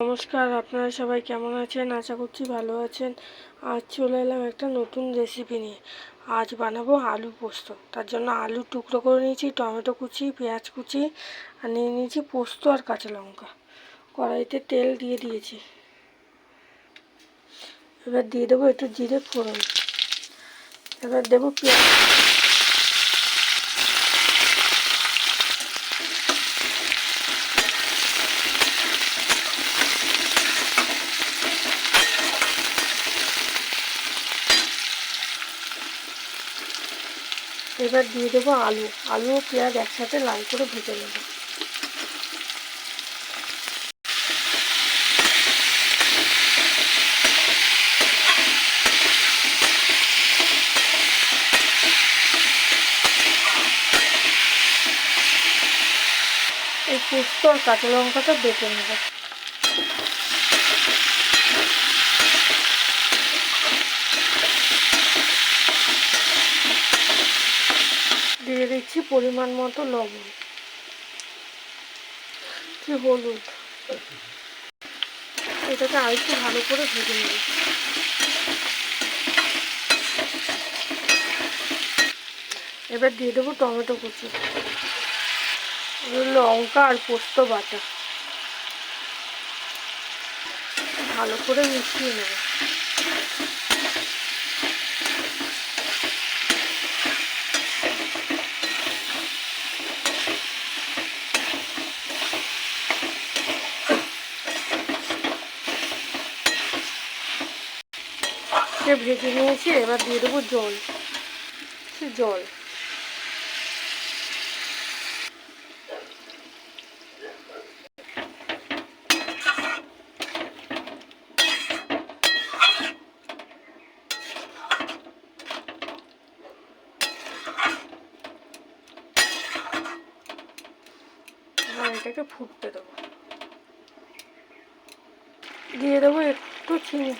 নমস্কার, আপনারা সবাই কেমন আছেন? আশা করছি ভালো আছেন। আজ চলে এলাম একটা নতুন রেসিপি নিয়ে। আজ বানাবো আলু পোস্ত। তার জন্য আলু টুকরো করে নিয়েছি, টমেটো কুচি, পেঁয়াজ কুচি, আর নিয়ে নিয়েছি পোস্ত আর কাঁচা লঙ্কা। কড়াইতে তেল দিয়ে দিয়েছি। এবার দিয়ে দেবো একটু জিরে ফোড়ন। এবার দেবো পেঁয়াজ। এবার দিয়ে দেবো আলু। আলু ও পেঁয়াজ একসাথে লাল করে ভেজে নেব। এই পোস্ত আর কাঁচা লঙ্কাটা বেটে নেব দিয়ে দিচ্ছি পরিমাণ মতো লবণ। কি হলুদ। এটাকে আরেকটু ভালো করে ভেজে নেব। এবার দিয়ে দেবো টমেটো কুচি। লঙ্কা আর পোস্ত বাটা। ভালো করে মিশিয়ে নেব। সে ভেজে নিয়েছি, এবার দিয়ে দেবো জল। জল। এটাকে ফুটতে দেবো। দিয়ে দেবো একটু চিনি।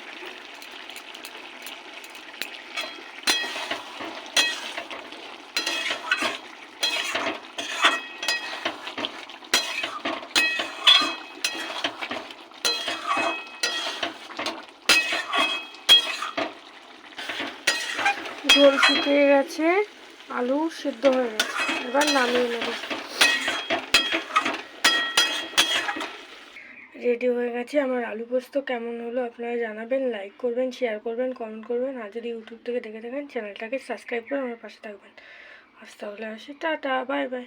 ঝোল শুকিয়ে গেছে, আলু সিদ্ধ হয়ে গেছে। এবার নামিয়ে নেব। রেডি হয়ে গেছে। আমার আলু পোস্ত কেমন হলো আপনারা জানাবেন লাইক করবেন শেয়ার করবেন কমেন্ট করবেন। আর যদি ইউটিউব থেকে দেখে থাকেন চ্যানেলটাকে সাবস্ক্রাইব করে আমার পাশে থাকবেন। আজ তাহলে আসি। Tata bye bye